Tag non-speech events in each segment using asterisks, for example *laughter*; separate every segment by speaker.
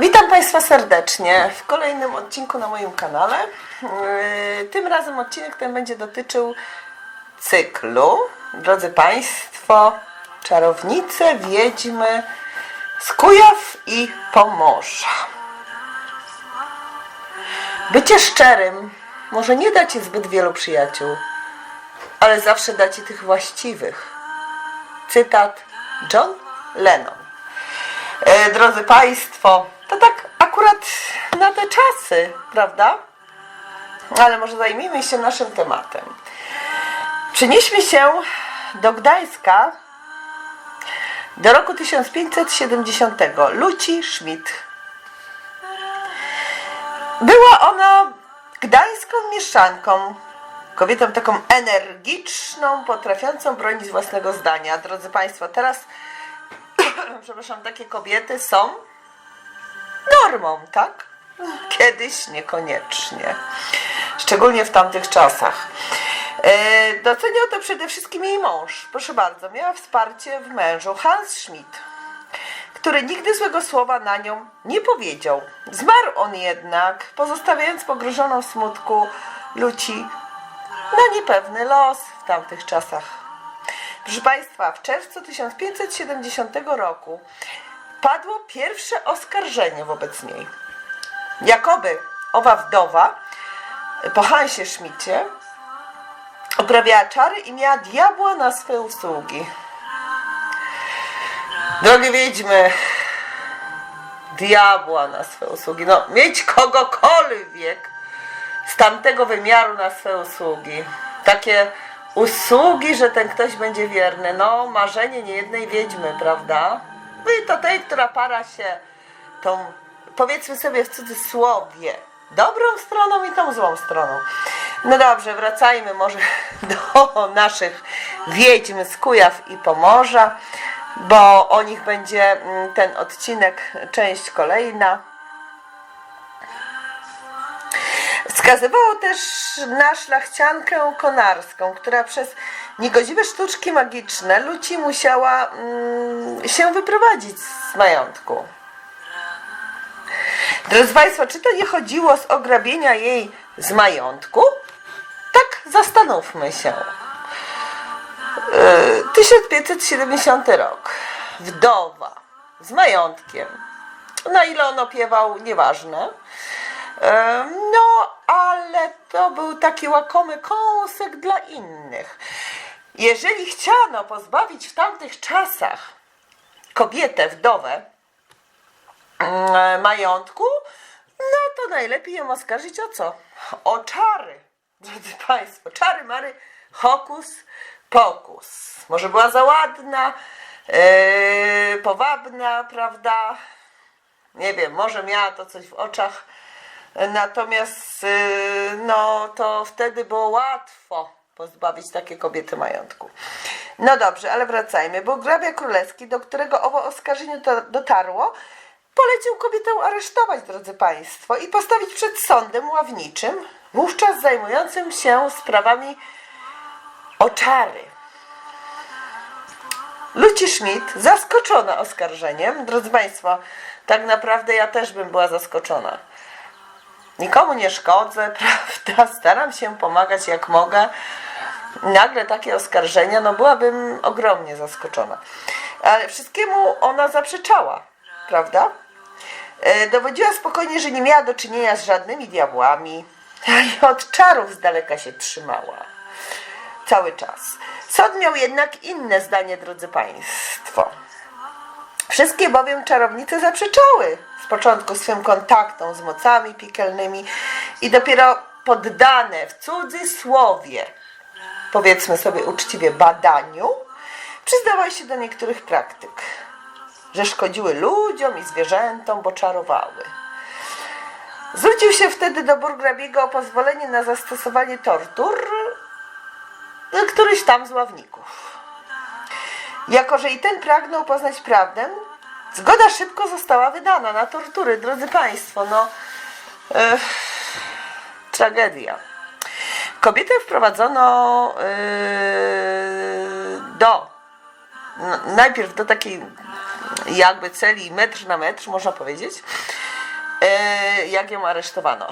Speaker 1: Witam Państwa serdecznie w kolejnym odcinku na moim kanale. Yy, Tym razem odcinek ten będzie dotyczył cyklu, drodzy Państwo, czarownice, wiedźmy z Kujaw i Pomorza. Bycie szczerym może nie da Ci zbyt wielu przyjaciół, ale zawsze da Ci tych właściwych. Cytat John Lennon. E, drodzy Państwo, to tak akurat na te czasy, prawda? Ale może zajmijmy się naszym tematem. Przenieśmy się do Gdańska do roku 1570. Luci Schmidt. Była ona gdańską mieszczanką, kobietą taką energiczną, potrafiącą bronić własnego zdania. Drodzy Państwo, teraz przepraszam, takie kobiety są normą, tak? Kiedyś niekoniecznie. Szczególnie w tamtych czasach. E, Doceniał to przede wszystkim jej mąż. Proszę bardzo, miała wsparcie w mężu Hans Schmidt, który nigdy złego słowa na nią nie powiedział. Zmarł on jednak, pozostawiając pogrążoną w smutku Luci na niepewny los w tamtych czasach. Proszę Państwa, w czerwcu 1570 roku padło pierwsze oskarżenie wobec niej. Jakoby owa wdowa po Hansie Szmicie uprawiała czary i miała diabła na swe usługi. Drogie wiedźmy, diabła na swe usługi. No, mieć kogokolwiek z tamtego wymiaru na swe usługi. Takie usługi, że ten ktoś będzie wierny. No, marzenie niejednej wiedźmy, prawda? No i to tej, która para się tą, powiedzmy sobie w cudzysłowie, dobrą stroną i tą złą stroną. No dobrze, wracajmy może *laughs* do naszych wiedźm z Kujaw i Pomorza, bo o nich będzie mm, ten odcinek, część kolejna. Wskazywało też na szlachciankę konarską, która przez niegodziwe sztuczki magiczne Luci musiała mm, się wyprowadzić z majątku. Drodzy Państwo, czy to nie chodziło z ograbienia jej z majątku? Tak, zastanówmy się. Yy, 1570 rok. Wdowa z majątkiem. Na ile on opiewał, nieważne. No, ale to był taki łakomy kąsek dla innych. Jeżeli chciano pozbawić w tamtych czasach kobietę, wdowę, mm, majątku, no to najlepiej ją oskarżyć o co? O czary, drodzy Państwo. Czary, mary, hokus, pokus. Może była za ładna, yy, powabna, prawda? Nie wiem, może miała to coś w oczach, natomiast yy, no to wtedy było łatwo pozbawić takie kobiety majątku. No dobrze, ale wracajmy, bo hrabia królewski, do którego owo oskarżenie dotarło, polecił kobietę aresztować, drodzy Państwo, i postawić przed sądem ławniczym, wówczas zajmującym się sprawami o czary. Luci Schmidt, zaskoczona oskarżeniem, drodzy Państwo, tak naprawdę ja też bym była zaskoczona. Nikomu nie szkodzę, *laughs* prawda? Staram się pomagać jak mogę. Nagle takie oskarżenia, no byłabym ogromnie zaskoczona. Ale wszystkiemu ona zaprzeczała, prawda? E, Dowodziła spokojnie, że nie miała do czynienia z żadnymi diabłami, *laughs* i od czarów z daleka się trzymała cały czas. Sąd miał jednak inne zdanie, drodzy Państwo. Wszystkie bowiem czarownice zaprzeczały z początku swym kontaktom z mocami piekielnymi i dopiero poddane w cudzysłowie, powiedzmy sobie uczciwie, badaniu, przyznawały się do niektórych praktyk, że szkodziły ludziom i zwierzętom, bo czarowały. Zwrócił się wtedy do burgrabiego o pozwolenie na zastosowanie tortur któryś tam z ławników. Jako, że i ten pragnął poznać prawdę, zgoda szybko została wydana na tortury, drodzy Państwo, no tragedia. Kobietę wprowadzono e, do n- najpierw do takiej jakby celi metr na metr, można powiedzieć, e, jak ją aresztowano.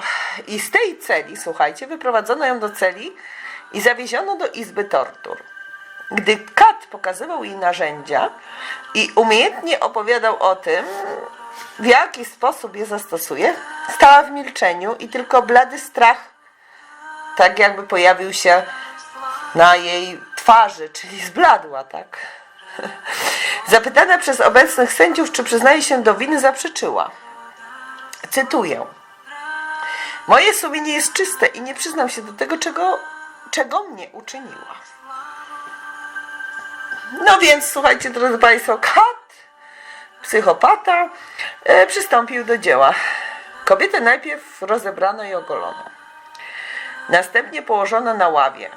Speaker 1: I z tej celi, słuchajcie, wyprowadzono ją do celi i zawieziono do izby tortur. Gdy Kat pokazywał jej narzędzia i umiejętnie opowiadał o tym, w jaki sposób je zastosuje, stała w milczeniu i tylko blady strach tak jakby pojawił się na jej twarzy, czyli zbladła, tak? *laughs* Zapytana przez obecnych sędziów, czy przyznaje się do winy, zaprzeczyła. Cytuję. Moje sumienie jest czyste i nie przyznam się do tego, czego, czego mnie uczyniła. No więc, słuchajcie, drodzy Państwo, kat, psychopata, e, przystąpił do dzieła. Kobietę najpierw rozebrano i ogolono. Następnie położono na ławie.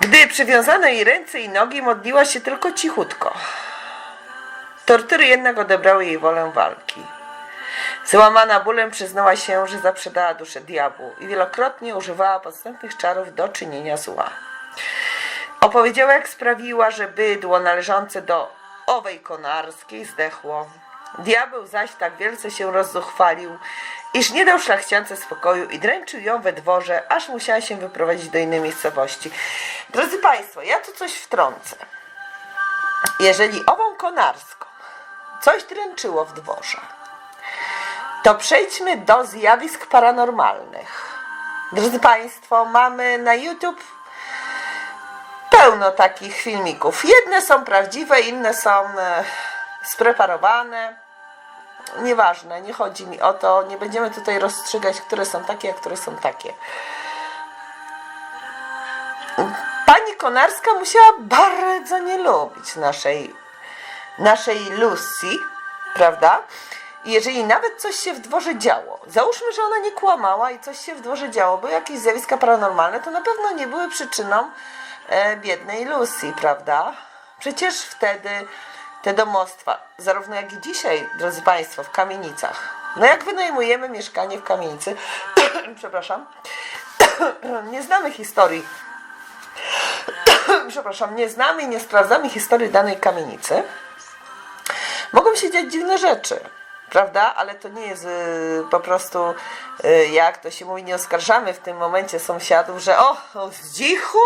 Speaker 1: Gdy przywiązano jej ręce i nogi, modliła się tylko cichutko. Tortury jednak odebrały jej wolę walki. Złamana bólem przyznała się, że zaprzedała duszę diabłu i wielokrotnie używała podstępnych czarów do czynienia zła. Opowiedziała, jak sprawiła, że bydło należące do owej konarskiej zdechło. Diabeł zaś tak wielce się rozzuchwalił, iż nie dał szlachciance spokoju i dręczył ją we dworze, aż musiała się wyprowadzić do innej miejscowości. Drodzy Państwo, ja tu coś wtrącę. Jeżeli ową konarską coś dręczyło w dworze, to przejdźmy do zjawisk paranormalnych. Drodzy Państwo, mamy na YouTube pełno takich filmików. Jedne są prawdziwe, inne są e, spreparowane. Nieważne, nie chodzi mi o to. Nie będziemy tutaj rozstrzygać, które są takie, a które są takie. Pani Konarska musiała bardzo nie lubić naszej, naszej Lucy, prawda? Jeżeli nawet coś się w dworze działo, załóżmy, że ona nie kłamała i coś się w dworze działo, były jakieś zjawiska paranormalne, to na pewno nie były przyczyną biednej Lucy, prawda? Przecież wtedy te domostwa, zarówno jak i dzisiaj, drodzy Państwo, w kamienicach, no jak wynajmujemy mieszkanie w kamienicy, *coughs* przepraszam, *coughs* nie znamy historii, *coughs* przepraszam, nie znamy i nie sprawdzamy historii danej kamienicy, mogą się dziać dziwne rzeczy, prawda? Ale to nie jest y, po prostu, y, jak to się mówi, nie oskarżamy w tym momencie sąsiadów, że o, o zdzichu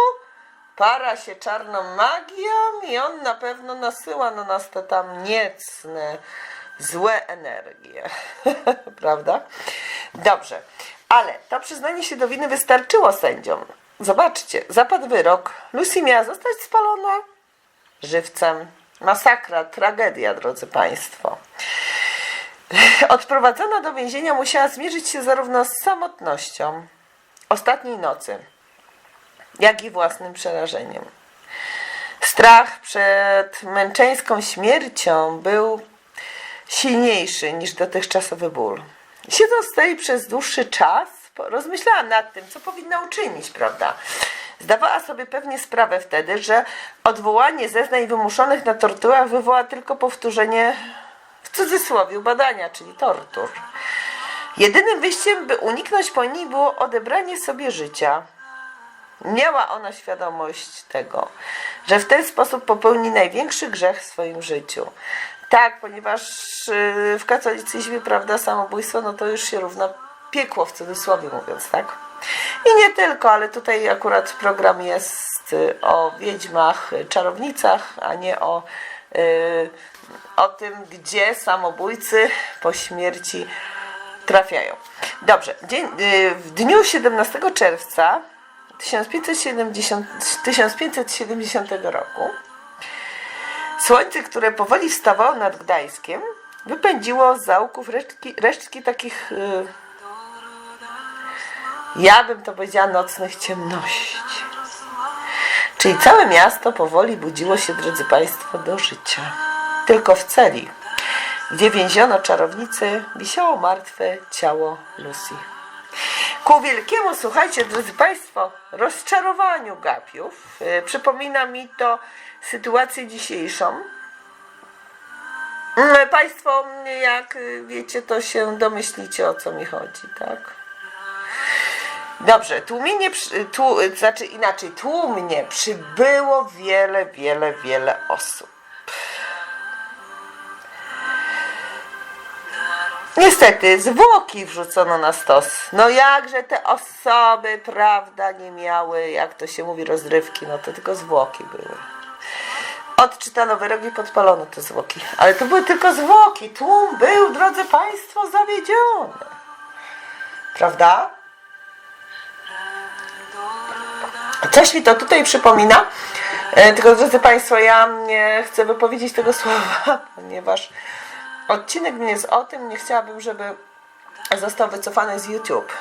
Speaker 1: para się czarną magią i on na pewno nasyła na nas te tam niecne, złe energie, *laughs* prawda? Dobrze, ale to przyznanie się do winy wystarczyło sędziom. Zobaczcie, zapadł wyrok. Lucy miała zostać spalona żywcem. Masakra, tragedia, drodzy Państwo. *laughs* Odprowadzona do więzienia musiała zmierzyć się zarówno z samotnością ostatniej nocy, jak i własnym przerażeniem. Strach przed męczeńską śmiercią był silniejszy niż dotychczasowy ból. Siedząc tutaj przez dłuższy czas, rozmyślała nad tym, co powinna uczynić, prawda? Zdawała sobie pewnie sprawę wtedy, że odwołanie zeznań wymuszonych na torturach wywoła tylko powtórzenie w cudzysłowie badania, czyli tortur. Jedynym wyjściem, by uniknąć po niej, było odebranie sobie życia. Miała ona świadomość tego, że w ten sposób popełni największy grzech w swoim życiu. Tak, ponieważ yy, w katolicyzmie, prawda, samobójstwo, no to już się równa piekło, w cudzysłowie mówiąc, tak? I nie tylko, ale tutaj akurat program jest y, o wiedźmach, y, czarownicach, a nie o, y, o tym, gdzie samobójcy po śmierci trafiają. Dobrze, y, w dniu 17 czerwca 1570, 1570 roku słońce, które powoli wstawało nad Gdańskiem, wypędziło z zaułków resztki, resztki takich, y, ja bym to powiedziała, nocnych ciemności. Czyli całe miasto powoli budziło się, drodzy Państwo, do życia. Tylko w celi, gdzie więziono czarownicy, wisiało martwe ciało Lucy. Ku wielkiemu, słuchajcie, drodzy Państwo, rozczarowaniu gapiów, yy, przypomina mi to sytuację dzisiejszą. Mm, Państwo, jak y, wiecie, to się domyślicie, o co mi chodzi, tak? Dobrze, tłumienie, tłu, znaczy inaczej, tłumnie przybyło wiele, wiele, wiele osób. Niestety, zwłoki wrzucono na stos. No jakże te osoby, prawda, nie miały, jak to się mówi, rozrywki, no to tylko zwłoki były. Odczytano wyrok i podpalono te zwłoki. Ale to były tylko zwłoki. Tłum był, drodzy Państwo, zawiedziony. Prawda? Coś mi to tutaj przypomina. E, Tylko, drodzy Państwo, ja nie chcę wypowiedzieć tego słowa, *laughs* ponieważ odcinek nie jest o tym. Nie chciałabym, żeby został wycofany z YouTube.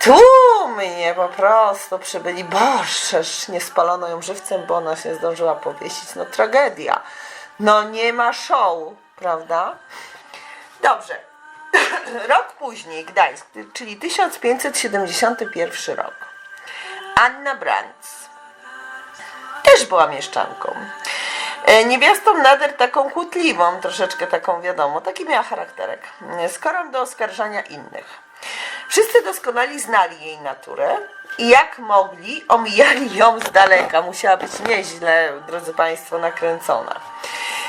Speaker 1: Tłumnie po prostu przybyli. Bożeż, nie spalono ją żywcem, bo ona się zdążyła powiesić. No tragedia. No nie ma show, prawda? Dobrze. *clears throat* Rok później, Gdańsk, czyli 1571 rok. Anna Brandt też była mieszczanką. E, Niewiastą nader taką kłótliwą, troszeczkę taką wiadomo, taki miała charakterek. E, Skorą do oskarżania innych. Wszyscy doskonale znali jej naturę i jak mogli, omijali ją z daleka. Musiała być nieźle, drodzy Państwo, nakręcona.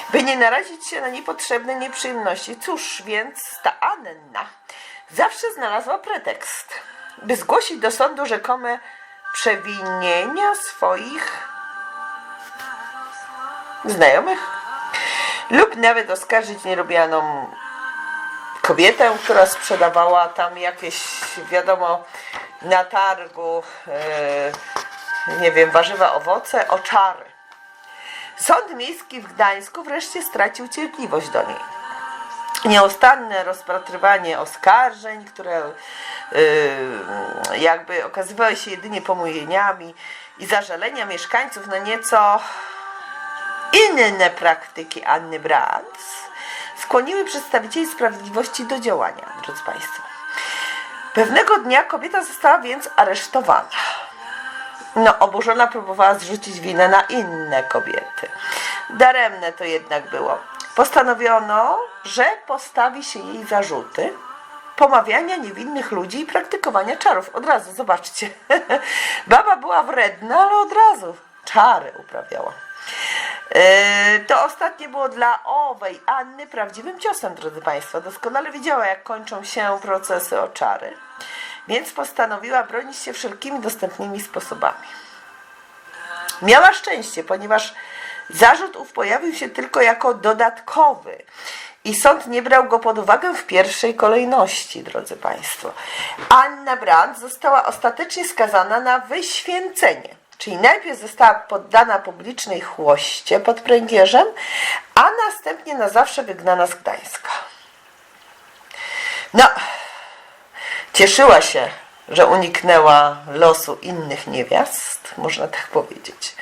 Speaker 1: By nie narazić się na niepotrzebne nieprzyjemności. Cóż, więc ta Anna zawsze znalazła pretekst, by zgłosić do sądu rzekome przewinienia swoich znajomych lub nawet oskarżyć nielubianą kobietę, która sprzedawała tam jakieś, wiadomo, na targu, e, nie wiem, warzywa, owoce, oczary. Sąd Miejski w Gdańsku wreszcie stracił cierpliwość do niej. Nieustanne rozpatrywanie oskarżeń, które yy, jakby okazywały się jedynie pomówieniami i zażalenia mieszkańców na nieco inne praktyki Anny Brandt skłoniły przedstawicieli sprawiedliwości do działania, drodzy Państwo. Pewnego dnia kobieta została więc aresztowana. No, oburzona próbowała zrzucić winę na inne kobiety. Daremne to jednak było. Postanowiono, że postawi się jej zarzuty pomawiania niewinnych ludzi i praktykowania czarów. Od razu, zobaczcie. *laughs* Baba była wredna, ale od razu czary uprawiała. Yy, To ostatnie było dla owej Anny prawdziwym ciosem, drodzy Państwo. Doskonale wiedziała, jak kończą się procesy o czary, więc postanowiła bronić się wszelkimi dostępnymi sposobami. Miała szczęście, ponieważ zarzut ów pojawił się tylko jako dodatkowy i sąd nie brał go pod uwagę w pierwszej kolejności, drodzy Państwo. Anna Brandt została ostatecznie skazana na wyświęcenie. Czyli najpierw została poddana publicznej chłoście pod pręgierzem, a następnie na zawsze wygnana z Gdańska. No, cieszyła się, że uniknęła losu innych niewiast, można tak powiedzieć.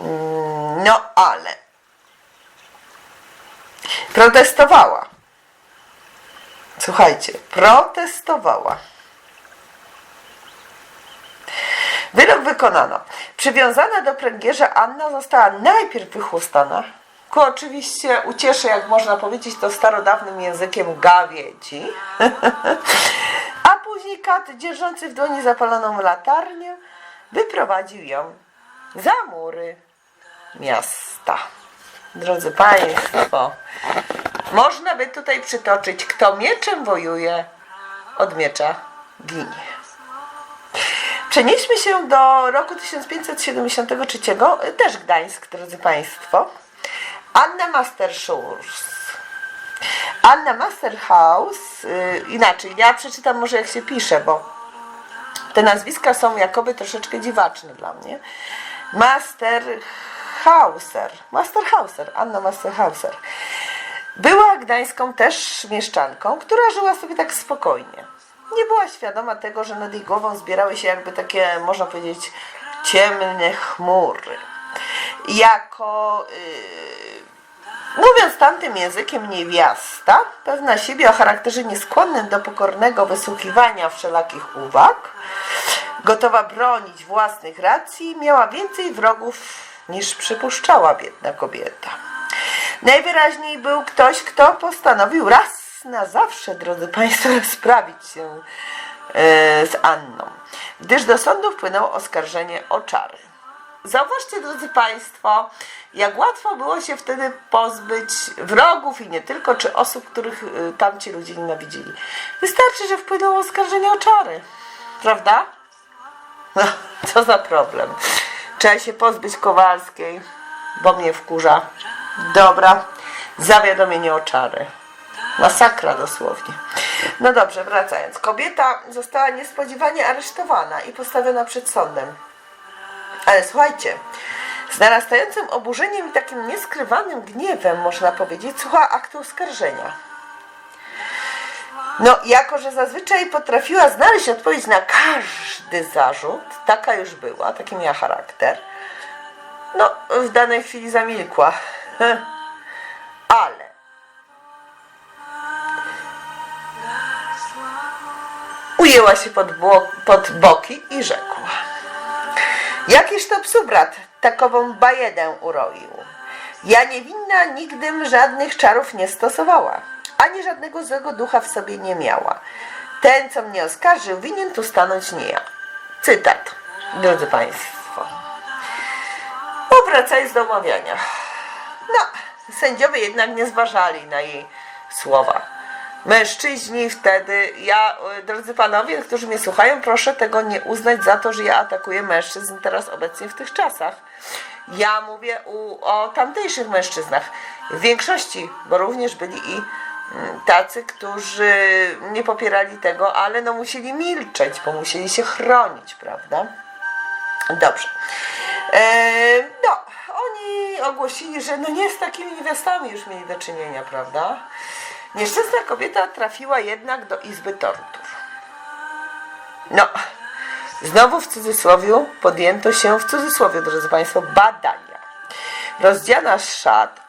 Speaker 1: Mm, No, ale protestowała. Słuchajcie, protestowała. Wyrok wykonano. Przywiązana do pręgierza Anna została najpierw wychłostana, ku oczywiście ucieszy, jak można powiedzieć to starodawnym językiem, gawiedzi, *laughs* a później kat, dzierżący w dłoni zapaloną latarnię, wyprowadził ją za mury miasta. Drodzy Państwo, można by tutaj przytoczyć, kto mieczem wojuje, od miecza ginie. Przenieśmy się do roku 1573, też Gdańsk, drodzy Państwo. Anna Masterschurs. Anna Masterhaus, yy, inaczej, ja przeczytam może jak się pisze, bo te nazwiska są jakoby troszeczkę dziwaczne dla mnie. Masterhauser. Masterhauser, Anna Masterhauser. Była gdańską też mieszczanką, która żyła sobie tak spokojnie. Nie była świadoma tego, że nad jej głową zbierały się jakby takie, można powiedzieć, ciemne chmury. Jako, yy, mówiąc tamtym językiem, niewiasta, pewna siebie o charakterze nieskłonnym do pokornego wysłuchiwania wszelakich uwag, gotowa bronić własnych racji, miała więcej wrogów niż przypuszczała biedna kobieta. Najwyraźniej był ktoś, kto postanowił raz na zawsze, drodzy Państwo, *laughs* rozprawić się e, z Anną, gdyż do sądu wpłynęło oskarżenie o czary. zauważcie, drodzy Państwo, jak łatwo było się wtedy pozbyć wrogów i nie tylko, czy osób, których y, tamci ludzie nienawidzili. Wystarczy, że wpłynęło oskarżenie o czary. Prawda? No, *laughs* co za problem. Trzeba się pozbyć Kowalskiej, bo mnie wkurza. Dobra, zawiadomienie o czary. Masakra dosłownie. No dobrze, wracając. Kobieta została niespodziewanie aresztowana i postawiona przed sądem. Ale słuchajcie, z narastającym oburzeniem i takim nieskrywanym gniewem, można powiedzieć, słucha aktu oskarżenia. No, jako że zazwyczaj potrafiła znaleźć odpowiedź na każdy zarzut, taka już była, taki miała charakter, no, w danej chwili zamilkła. *laughs* Ale ujęła się pod, pod boki i rzekła. Jakiż to psu brat takową bajedę uroił? Ja niewinna nigdym żadnych czarów nie stosowała, ani żadnego złego ducha w sobie nie miała. Ten, co mnie oskarżył, winien tu stanąć nie ja. Cytat, drodzy Państwo. Powracając do omawiania. No, sędziowie jednak nie zważali na jej słowa. Mężczyźni wtedy, ja, y, drodzy panowie, którzy mnie słuchają, proszę tego nie uznać za to, że ja atakuję mężczyzn teraz obecnie w tych czasach. Ja mówię u, o tamtejszych mężczyznach. W większości, bo również byli i mm, tacy, którzy nie popierali tego, ale no musieli milczeć, bo musieli się chronić, prawda? Dobrze. E, no, oni ogłosili, że no nie z takimi niewiastami już mieli do czynienia, prawda? Nieszczęsna kobieta trafiła jednak do izby tortur. No, znowu w cudzysłowie podjęto się, w cudzysłowie, drodzy Państwo, badania. Rozdziana szat,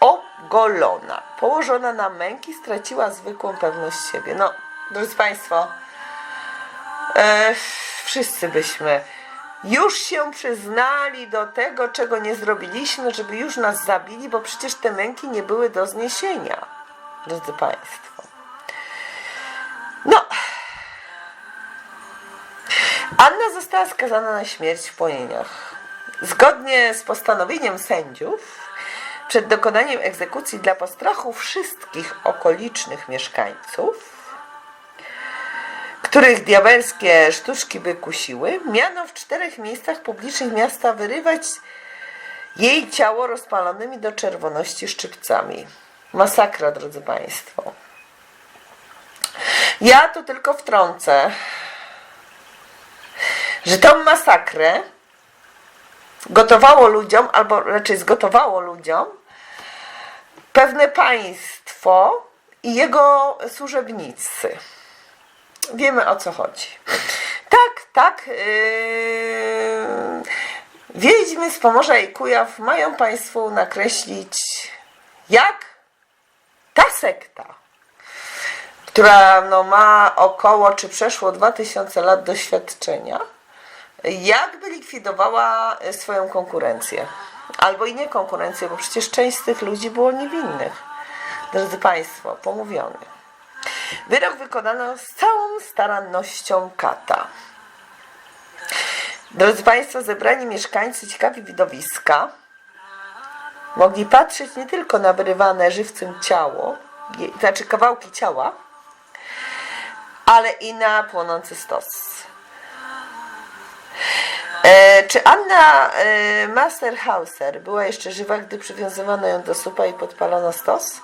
Speaker 1: ogolona, położona na męki, straciła zwykłą pewność siebie. No, drodzy Państwo, e, wszyscy byśmy już się przyznali do tego, czego nie zrobiliśmy, żeby już nas zabili, bo przecież te męki nie były do zniesienia, drodzy Państwo. No. Anna została skazana na śmierć w płomieniach. Zgodnie z postanowieniem sędziów, przed dokonaniem egzekucji dla postrachu wszystkich okolicznych mieszkańców, których diabelskie sztuczki by kusiły, miano w czterech miejscach publicznych miasta wyrywać jej ciało rozpalonymi do czerwoności szczypcami. Masakra, drodzy Państwo. Ja tu tylko wtrącę, że tą masakrę gotowało ludziom, albo raczej zgotowało ludziom pewne państwo i jego służebnicy. Wiemy o co chodzi. Tak, tak. Yy, wiedźmy z Pomorza i Kujaw mają Państwu nakreślić, jak ta sekta, która no, ma około czy przeszło 2000 lat doświadczenia, jakby likwidowała swoją konkurencję. Albo i nie konkurencję, bo przecież część z tych ludzi było niewinnych. Drodzy Państwo, pomówionych. Wyrok wykonano z całą starannością kata. Drodzy Państwo, zebrani mieszkańcy ciekawi widowiska mogli patrzeć nie tylko na wyrywane żywcem ciało, znaczy kawałki ciała, ale i na płonący stos. E, czy Anna e, Masterhauser była jeszcze żywa, gdy przywiązywano ją do supa i podpalono stos?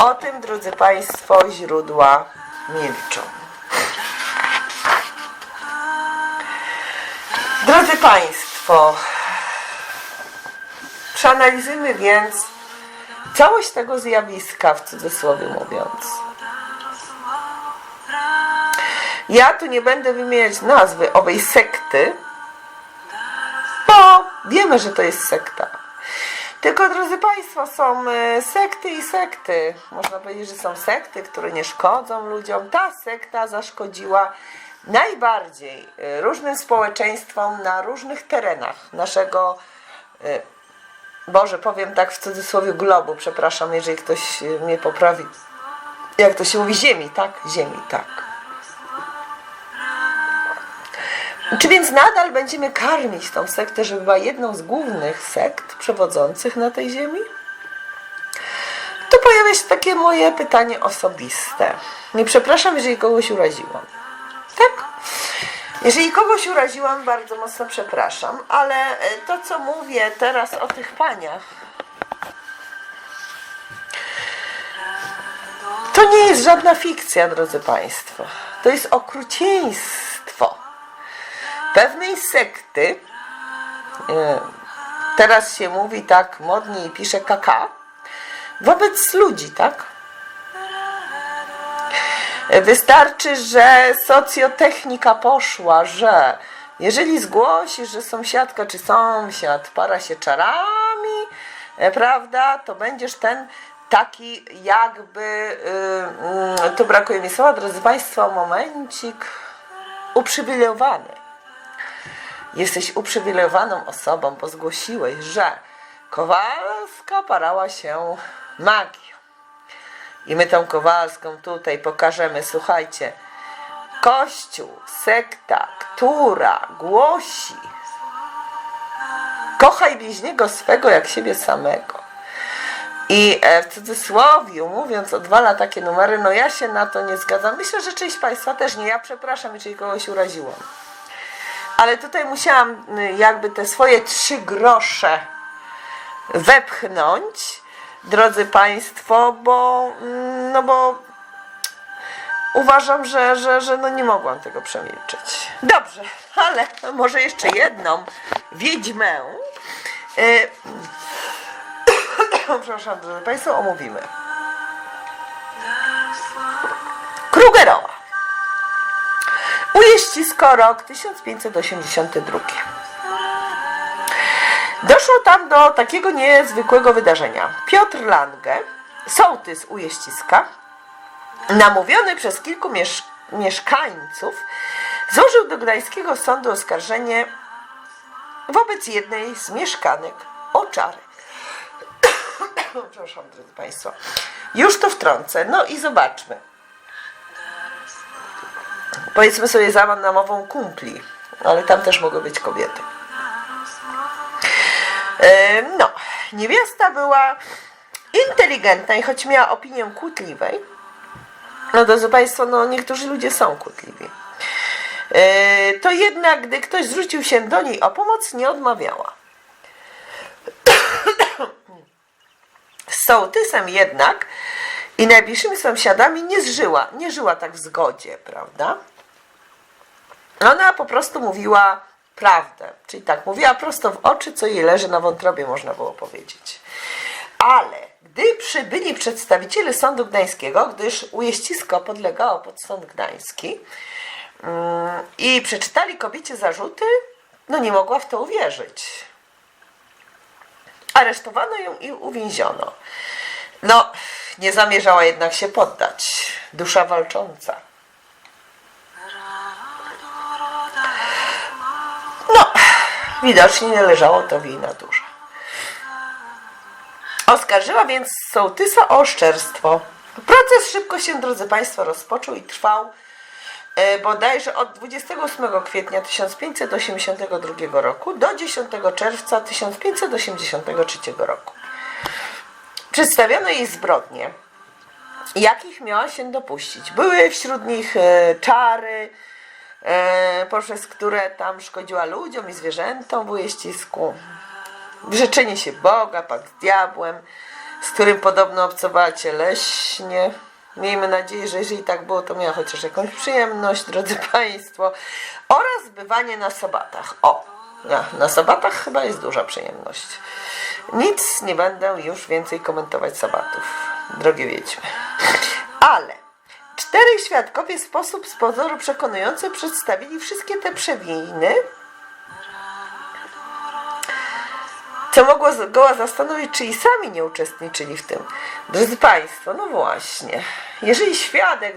Speaker 1: O tym, drodzy Państwo, źródła milczą. Drodzy Państwo, przeanalizujmy więc całość tego zjawiska, w cudzysłowie mówiąc. Ja tu nie będę wymieniać nazwy owej sekty, bo wiemy, że to jest sekta. Tylko, drodzy Państwo, są e, sekty i sekty. Można powiedzieć, że są sekty, które nie szkodzą ludziom. Ta sekta zaszkodziła najbardziej e, różnym społeczeństwom na różnych terenach naszego, e, Boże, powiem tak w cudzysłowie, globu. Przepraszam, jeżeli ktoś e, mnie poprawi. Jak to się mówi? Ziemi, tak? Ziemi, tak. Czy więc nadal będziemy karmić tą sektę, żeby była jedną z głównych sekt przewodzących na tej ziemi? Tu pojawia się takie moje pytanie osobiste. Nie przepraszam, jeżeli kogoś uraziłam. Tak? Jeżeli kogoś uraziłam, bardzo mocno przepraszam, ale e, to, co mówię teraz o tych paniach, to nie jest żadna fikcja, drodzy Państwo. To jest okrucieństwo pewnej sekty. e, Teraz się mówi tak modnie i pisze KK wobec ludzi, tak? Wystarczy, że socjotechnika poszła, że jeżeli zgłosisz, że sąsiadka czy sąsiad para się czarami, e, prawda, to będziesz ten taki jakby, y, y, tu brakuje mi słowa, drodzy Państwo, momencik, uprzywilejowany. Jesteś uprzywilejowaną osobą, bo zgłosiłeś, że Kowalska parała się magią. I my tą Kowalską tutaj pokażemy, słuchajcie, Kościół, sekta, która głosi kochaj bliźniego swego jak siebie samego. I e, w cudzysłowie mówiąc, odwala takie numery, no ja się na to nie zgadzam. Myślę, że część Państwa też nie. Ja przepraszam, jeżeli kogoś uraziłam. Ale tutaj musiałam y, jakby te swoje trzy grosze wepchnąć, drodzy Państwo, bo, mm, no bo uważam, że, że, że no nie mogłam tego przemilczeć. Dobrze, ale może jeszcze jedną wiedźmę. Y, *coughs* przepraszam, drodzy Państwo, omówimy. Krugerowa. Ujeździsko rok 1582. Doszło tam do takiego niezwykłego wydarzenia. Piotr Lange, sołtys Ujeździska, namówiony przez kilku miesz mieszkańców, złożył do Gdańskiego Sądu oskarżenie wobec jednej z mieszkanek o czary. *coughs* Przepraszam, drodzy Państwo. Już to wtrącę. No i zobaczmy. Powiedzmy sobie zaman namową kumpli, ale tam też mogły być kobiety. No, niewiasta była inteligentna i choć miała opinię kłótliwej, no drodzy Państwo, no niektórzy ludzie są kłótliwi. To jednak, gdy ktoś zwrócił się do niej o pomoc, nie odmawiała. Z sołtysem jednak i najbliższymi sąsiadami nie zżyła, nie żyła tak w zgodzie, prawda? Ona po prostu mówiła prawdę, czyli tak, mówiła prosto w oczy, co jej leży na wątrobie, można było powiedzieć. Ale gdy przybyli przedstawiciele Sądu Gdańskiego, gdyż Ujeścisko podlegało pod Sąd Gdański mm, i przeczytali kobiecie zarzuty, no nie mogła w to uwierzyć. Aresztowano ją i uwięziono. No, nie zamierzała jednak się poddać. Dusza walcząca. Widocznie nie leżało to w jej naturze. Oskarżyła więc sołtysa o oszczerstwo. Proces szybko się, drodzy Państwo, rozpoczął i trwał e, bodajże od 28 kwietnia 1582 roku do 10 czerwca 1583 roku. Przedstawiono jej zbrodnie, jakich miała się dopuścić. Były wśród nich e, czary, poprzez które tam szkodziła ludziom i zwierzętom w ujeździsku. Wyrzeczenie się Boga, pakt z diabłem, z którym podobno obcowała cieleśnie. Miejmy nadzieję, że jeżeli tak było, to miała chociaż jakąś przyjemność, drodzy *laughs* Państwo. Oraz bywanie na sabatach. O, na sabatach chyba jest duża przyjemność. Nic nie będę już więcej komentować sabatów, drogie wiedźmy. Ale czterej świadkowie w sposób z pozoru przekonujący przedstawili wszystkie te przewiny, co mogło zgoła zastanowić, czy i sami nie uczestniczyli w tym. Drodzy Państwo, no właśnie, jeżeli świadek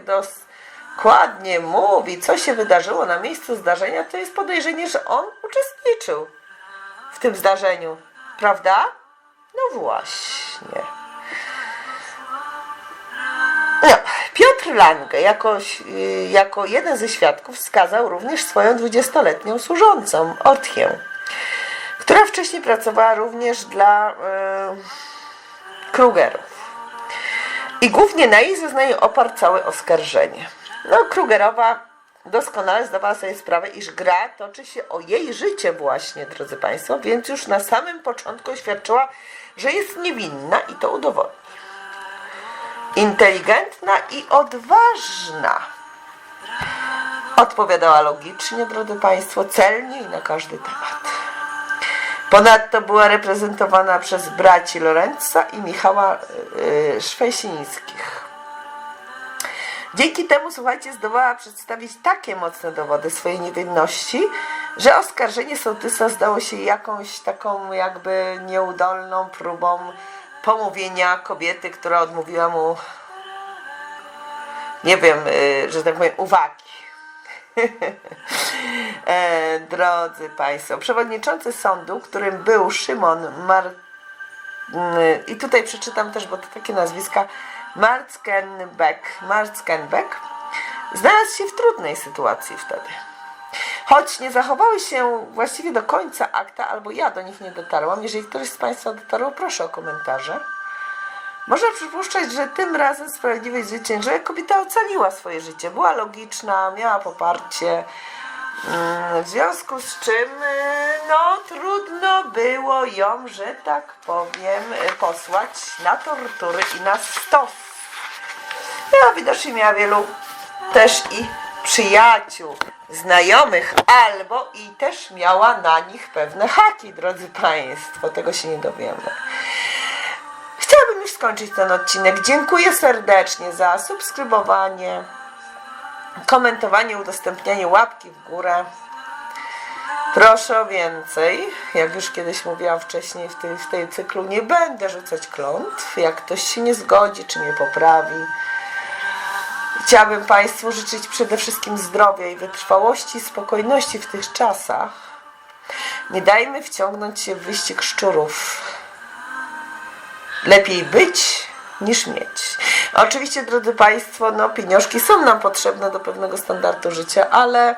Speaker 1: dokładnie mówi, co się wydarzyło na miejscu zdarzenia, to jest podejrzenie, że on uczestniczył w tym zdarzeniu, prawda? No właśnie. Piotr Lange jako, y, jako jeden ze świadków wskazał również swoją 20-letnią służącą, Otchię, która wcześniej pracowała również dla y, Krugerów. I głównie na jej zeznaniu oparł całe oskarżenie. No, Krugerowa doskonale zdawała sobie sprawę, iż gra toczy się o jej życie właśnie, drodzy Państwo, więc już na samym początku oświadczyła, że jest niewinna i to udowodni. Inteligentna i odważna. Odpowiadała logicznie, drodzy Państwo, celnie i na każdy temat. Ponadto była reprezentowana przez braci Lorenza i Michała yy, Szwesińskich. Dzięki temu, słuchajcie, zdołała przedstawić takie mocne dowody swojej niewinności, że oskarżenie sołtysa zdało się jakąś taką jakby nieudolną próbą pomówienia kobiety, która odmówiła mu, nie wiem, y, że tak powiem, uwagi. *laughs* e, drodzy Państwo, przewodniczący sądu, którym był Szymon Mar... Mm, i tutaj przeczytam też, bo to takie nazwiska, Marckenbeck, Marckenbeck, znalazł się w trudnej sytuacji wtedy. Choć nie zachowały się właściwie do końca akta, albo ja do nich nie dotarłam, jeżeli ktoś z Państwa dotarł, proszę o komentarze. Można przypuszczać, że tym razem sprawiedliwość zwyciężyła. Kobieta ocaliła swoje życie, była logiczna, miała poparcie. Mm, W związku z czym, y, no, trudno było ją, że tak powiem, y, posłać na tortury i na stos. Ja widocznie miała wielu też i przyjaciół, znajomych, albo i też miała na nich pewne haki, drodzy Państwo. Tego się nie dowiemy. Chciałabym już skończyć ten odcinek. Dziękuję serdecznie za subskrybowanie, komentowanie, udostępnianie łapki w górę. Proszę o więcej. Jak już kiedyś mówiłam wcześniej w tej, w tej cyklu, nie będę rzucać klątw. Jak ktoś się nie zgodzi, czy mnie poprawi. Chciałabym Państwu życzyć przede wszystkim zdrowia i wytrwałości, spokojności w tych czasach. Nie dajmy wciągnąć się w wyścig szczurów. Lepiej być niż mieć. Oczywiście, drodzy Państwo, no, pieniążki są nam potrzebne do pewnego standardu życia, ale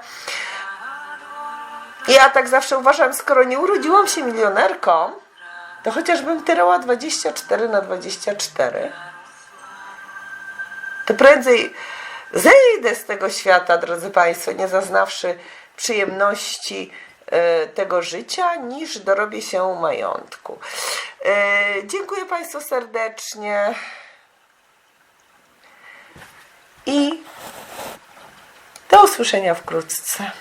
Speaker 1: ja tak zawsze uważam, skoro nie urodziłam się milionerką, to chociażbym tyrała 24 na 24, to prędzej zejdę z tego świata, drodzy Państwo, nie zaznawszy przyjemności e, tego życia, niż dorobię się majątku. E, Dziękuję Państwu serdecznie i do usłyszenia wkrótce.